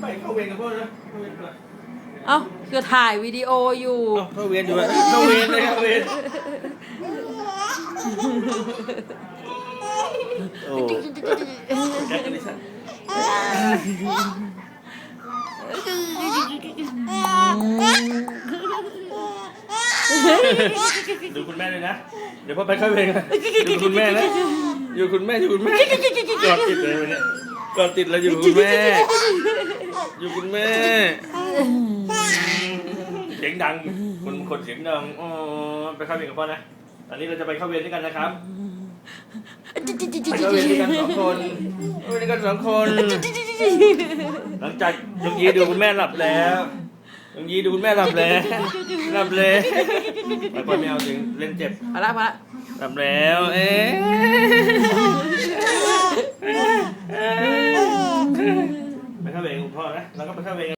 ไปเข้าเวรกับพ่อนะเข้าอ้าคือถ่ายวิดีโออยู่เข้าเวรอยู่อะเข้าเวรเลยเข้าเวรโอ้ยน ดูคุณแม่เลยนะ เดี๋ยวพ่อไปเข้าเวรกันดูคุณแม่นะ อยู่คุณแม่อยู่คุณแม่กอดติดเลยวันนี้กอดติดเลยอยู่คุณแม่ อยู่คุณแม่ เสียงดังคนคนเสียงดังอ๋อไปเข้าเวรกับพ่อนะ ตอนนี้เราจะไปเข้าเวรด้วยกันนะครับไปเข้าเวรด้วยกันสองคนเข้าเวรด้วยกันสองคน หลังจากยงยีดูคุณแม่หลับแล้ว ยงยีดูคุณแม่หลับแล้วหลับแล้วไปปล่อยไม่เอาถึงเล่นเจ็บมาละมาละหลับแล้ว เอ๊ะไปเข้าเวรกับคุณพ่อนะแล้วก็ไปเข้าเวร